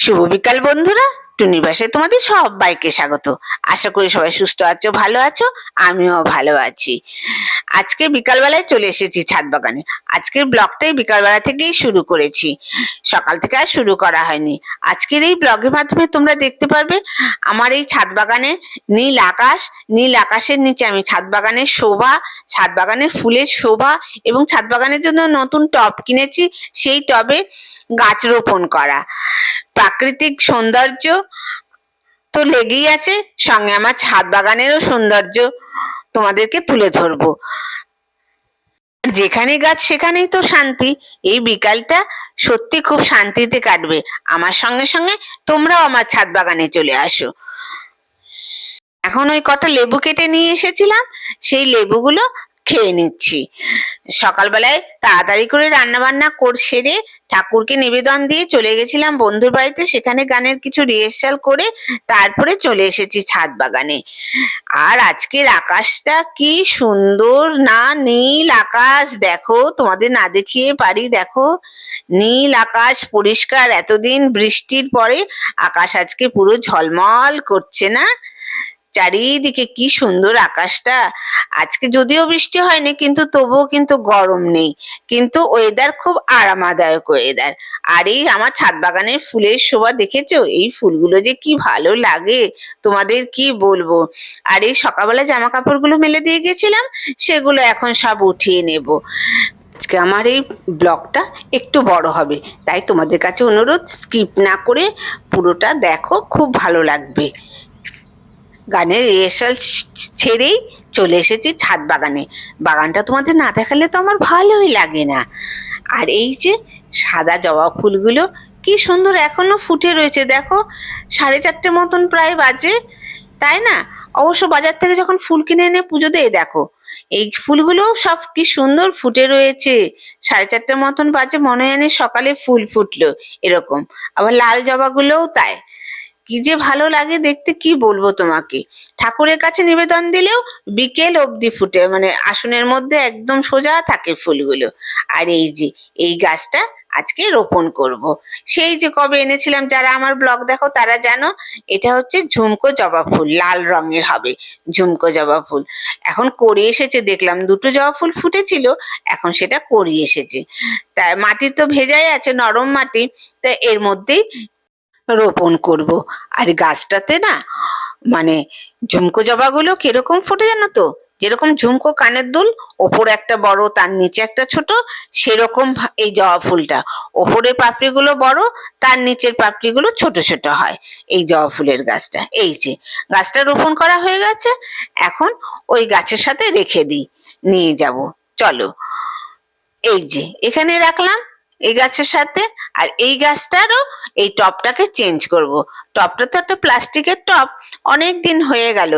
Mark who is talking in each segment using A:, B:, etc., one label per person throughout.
A: শুভ বিকাল বন্ধুরা। টুনির বাসে তোমাদের সবাইকে স্বাগত। আশা করি সবাই সুস্থ আছো, ভালো আছো, আমিও ভালো আছি। আজকে বিকালবেলায় চলে এসেছি ছাদ বাগানে। আজকের ব্লগটাই বিকালবেলা থেকেই শুরু করেছি। সকাল থেকে আর শুরু করা হয়নি। আজকের এই ব্লগের মাধ্যমে তোমরা দেখতে পারবে, আমার এই ছাদ বাগানে নীল আকাশ, নীল আকাশের নিচে আমি ছাদ বাগানের শোভা, ছাদ বাগানের ফুলের শোভা এবং ছাদ বাগানের জন্য নতুন টব কিনেছি। সেই টবে গাছ রোপণ করা। প্রাকৃতিক সৌন্দর্য তো লেগেই আছে। সঙ্গে আমার ছাদ বাগানেরও সৌন্দর্য তোমাদেরকে তুলে ধরবো। যেখানে গাছ সেখানেই তো শান্তি। এই বিকালটা সত্যি খুব শান্তিতে কাটবে। আমার সঙ্গে সঙ্গে তোমরাও আমার ছাদ বাগানে চলে আসো। এখন ওই কটা লেবু কেটে নিয়ে এসেছিলাম। সেই লেবুগুলো খেয়ে নিচ্ছি। সকালবেলায় তাড়াতাড়ি করে রান্না বান্না কর সেরে ঠাকুরকে নিবেদন দিয়ে চলে গেছিলাম বন্ধুর বাড়িতে। সেখানে গানের কিছু রিহার্সাল করে তারপরে চলে এসেছি ছাদ বাগানে। আর আজকের আকাশটা কি সুন্দর না নীল আকাশ? দেখো, তোমাদের না দেখিয়ে পারি, দেখো। নীল আকাশ পরিষ্কার, এতদিন বৃষ্টির পরে আকাশ আজকে পুরো ঝলমল করছে না? চারিদিকে কি সুন্দর আকাশটা। আজকে যদিও বৃষ্টি হয়নি, কিন্তু তবুও কিন্তু গরম নেই। কিন্তু ওয়েদার খুব আরামদায়ক ওয়েদার আর এই আমার ছাদ বাগানের ফুলের শোভা দেখেছ? এই ফুলগুলো যে কি ভালো লাগে, তোমাদের কি বলব? আর এই সকালবেলা জামা কাপড়গুলো মেলে দিয়ে গেছিলাম সেগুলো এখন সব উঠিয়ে নেব। আজকে আমার এই ব্লগটা একটু বড় হবে, তাই তোমাদের কাছে অনুরোধ স্কিপ না করে পুরোটা দেখো, খুব ভালো লাগবে। গানের রিহার্সাল ছেড়েই চলে এসেছি ছাদ বাগানে। বাগানটা তোমাদের না দেখালে তো আমার ভালোই লাগে না। আর এই যে সাদা জবা ফুলগুলো, কি সুন্দর এখনও ফুটে রয়েছে। দেখো, সাড়ে চারটে মতন প্রায় বাজে, তাই না? অবশ্য বাজার থেকে যখন ফুল কিনে এনে পুজো দেয়, দেখো, এই ফুলগুলো সব কি সুন্দর ফুটে রয়েছে। সাড়ে চারটে মতন বাজে, মনে যেন সকালে ফুল ফুটলো, এরকম। আবার লাল জবাগুলোও তাই। কি যে ভালো লাগে দেখতে কি বলব তোমাকে? ঠাকুরের কাছে নিবেদন দিলেও বিকেল অবধি ফুটে মানে আসনের মধ্যে একদম সোজা থাকে ফুলগুলো। আর এই যে, এই গাছটা আজকে রোপণ করব। সেই যে কবে এনেছিলাম, যারা আমার ব্লগ দেখো তারা জানো, এটা হচ্ছে ঝুমকো জবা ফুল, লাল রঙের হবে ঝুমকো জবা ফুল। এখন করি এসেছে, দেখলাম দুটো জবা ফুল ফুটেছিল, এখন সেটা করি এসেছে। তাই মাটি তো ভেজাই আছে, নরম মাটি, তা এর মধ্যেই রোপণ করব। আর গাছটাতে না মানে ঝুমকো জবাগুলো কীরকম ফোটে জানো তো? যেরকম ঝুমকো কানের দুল, ওপর একটা বড়, তার নিচে একটা ছোট, সেরকম এই জবা ফুলটা। ওপরের পাপড়িগুলো বড়, তার নিচের পাপড়িগুলো ছোট ছোট হয় এই জবা ফুলের গাছটা। এই যে, গাছটা রোপণ করা হয়ে গেছে। এখন ওই গাছের সাথে রেখে দিই, নিয়ে যাব। চলো, এই যে, এখানে রাখলাম। এই গাছের সাথে আর এই গাছটারও এই টপটাকে চেঞ্জ করব। টপটা তো একটা প্লাস্টিকের টপ, অনেক দিন হয়ে গেল।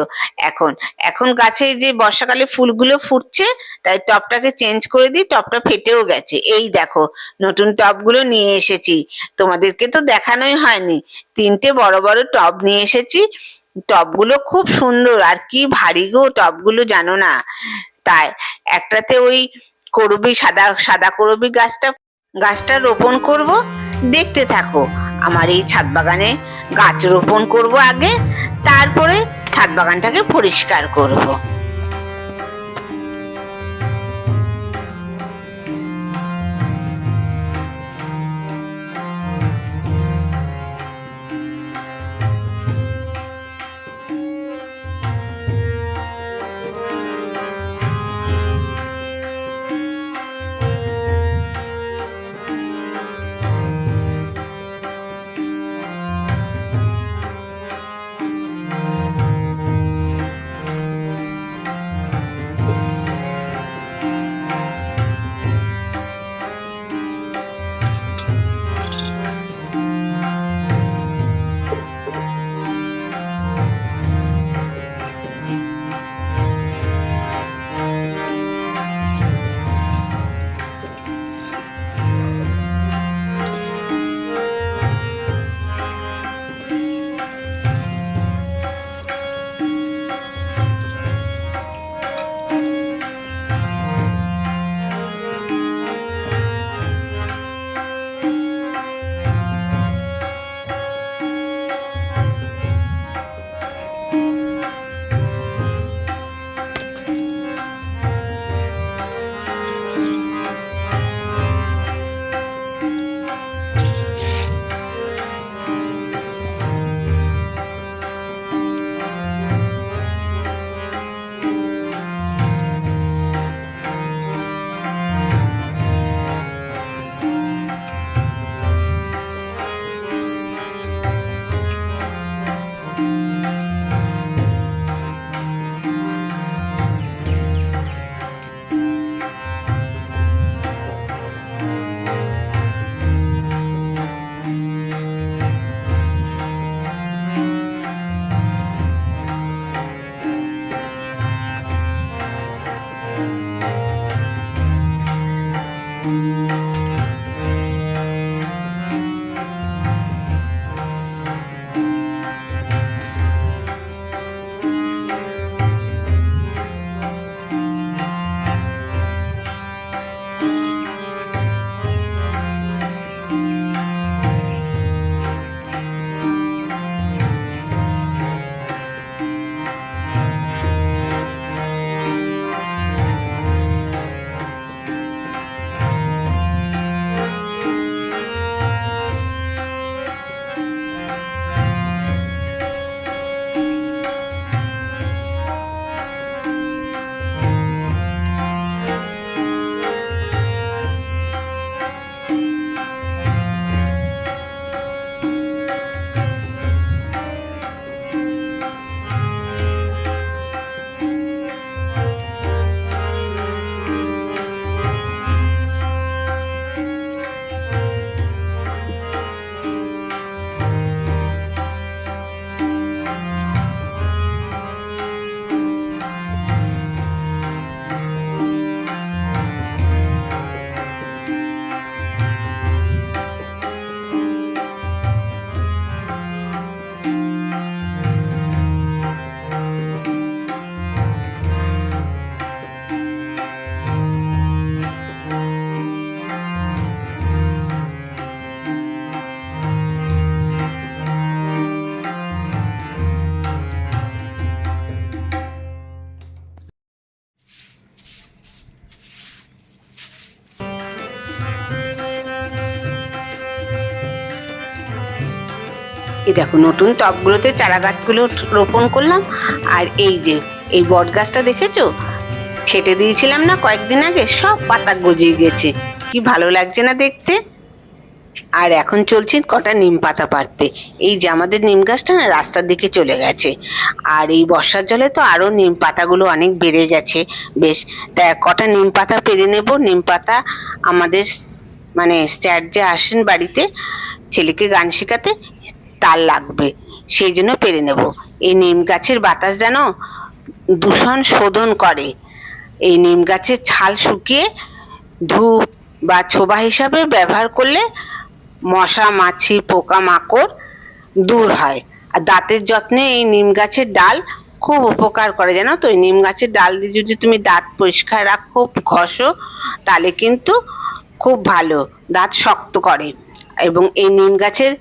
A: এখন এখন গাছে যে বর্ষাকালে ফুলগুলো ফুটছে, তাই টপটাকে চেঞ্জ করে দিই, টপটা ফেটেও গেছে। এই দেখো, নতুন টবগুলো নিয়ে এসেছি। তোমাদেরকে তো দেখানোই হয়নি। তিনটে বড় বড় টব নিয়ে এসেছি। টবগুলো খুব সুন্দর, আর কি ভারী গো টবগুলো জানো না? তাই, একটাতে ওই করবি সাদা সাদা করবি গাছটা গাছটা রোপণ করব। দেখতে থাকো, আমার এই ছাদ বাগানে গাছ রোপণ করব আগে, তারপরে ছাদ বাগানটাকে পরিষ্কার করব। এই দেখো, নতুন টবগুলোতে চারা গাছগুলো রোপণ করলাম। আর এই যে, এই বট গাছটা দেখেছ? ছেটে দিয়েছিলাম না কয়েকদিন আগে, সব পাতা গজিয়ে গেছে। কি ভালো লাগছে না দেখতে? আর এখন চলছে কটা নিম পাতা পাড়তে। এই যে আমাদের নিম গাছটা না রাস্তার দিকে চলে গেছে। আর এই বর্ষার জলে তো আরও নিম পাতাগুলো অনেক বেড়ে গেছে। বেশ, তা কটা নিম পাতা পেরে নেব? নিম পাতা আমাদের মানে স্যার যে আসেন বাড়িতে, ছেলেকে গান শেখাতে তার লাগবে। সেই জন্য পেরে নেব। এই নিম গাছের বাতাস যেন দূষণ শোধন করে। এই নিম গাছের ছাল শুকিয়ে ধূপ বা ছোবা হিসাবে ব্যবহার করলে মশা, মাছি পোকা মাকড় দূর হয়। আর দাঁতের যত্নে এই নিম গাছের ডাল খুব উপকার করে জানো তো? এই নিম গাছের ডাল দিয়ে যদি তুমি দাঁত পরিষ্কার রাখো, ঘষো, তাহলে কিন্তু খুব ভালো। দাঁত শক্ত করে। এবং এই নিম গাছের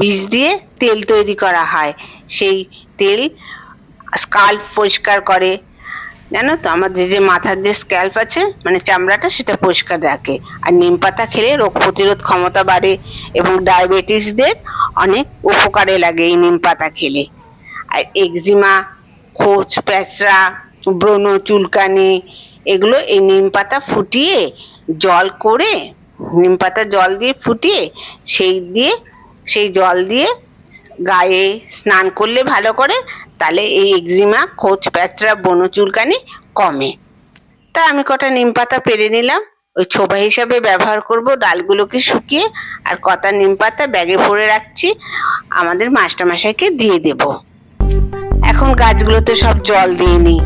A: বীজ দিয়ে তেল তৈরি করা হয়। সেই তেল স্কাল্প পরিষ্কার করে, জানো তো? আমাদের যে মাথার যে স্ক্যাল্প আছে মানে চামড়াটা, সেটা পরিষ্কার রাখে। আর নিম পাতা খেলে রোগ প্রতিরোধ ক্ষমতা বাড়ে এবং ডায়াবেটিসদের অনেক উপকারে লাগে এই নিম পাতা খেলে। আর এক্সিমা খোঁচ প্যাঁচড়া, ব্রণ, চুলকানি, এগুলো এই নিম পাতা ফুটিয়ে জল করে নিম পাতা জল দিয়ে ফুটিয়ে সেই দিয়ে, সেই জল দিয়ে গায়ে স্নান করলে ভালো করে, তাহলে এই এক্সিমা খোঁচ প্যাঁচড়া, বন চুলকানি কমে। তা আমি কটা নিম পাতা পেরে নিলাম। ওই ছোবা হিসাবে ব্যবহার করব, ডালগুলোকে শুকিয়ে, আর কটা নিম পাতা ব্যাগে ভরে রাখছি, আমাদের মাস্টারমশাইকে দিয়ে দেব। এখন গাছগুলোতে সব জল দিয়ে নিই।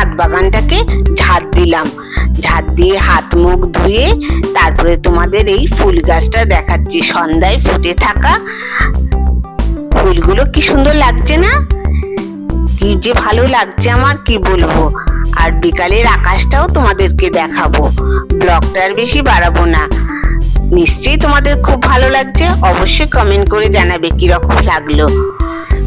A: ছাদ বাগানটাকে ঝাড় দিলাম। ঝাড় দিয়ে হাত মুখ ধুয়ে তারপরে তোমাদের এই ফুল গাছটা দেখাচ্ছি। সন্ধ্যায় ফুটে থাকা ফুলগুলো কি সুন্দর লাগছে না? কি যে ভালো লাগছে আমার, কি বলব? আর বিকালের আকাশটাও তোমাদেরকে দেখাবো। ব্লগটা আর বেশি বাড়াবো না। নিশ্চয়ই তোমাদের খুব ভালো লাগছে। অবশ্যই কমেন্ট করে জানাবে কীরকম লাগল।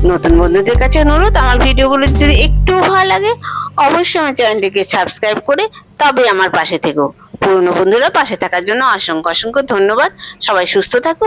A: নতুন বন্ধুদের কাছে অনুরোধ, আমার ভিডিওগুলো যদি একটু ভালো লাগে অবশ্যই আমার চ্যানেলটিকে সাবস্ক্রাইব করে তবে আমার পাশে থেকো। পুরনো বন্ধুরা পাশে থাকার জন্য অসংখ্য অসংখ্য ধন্যবাদ। সবাই সুস্থ থাকো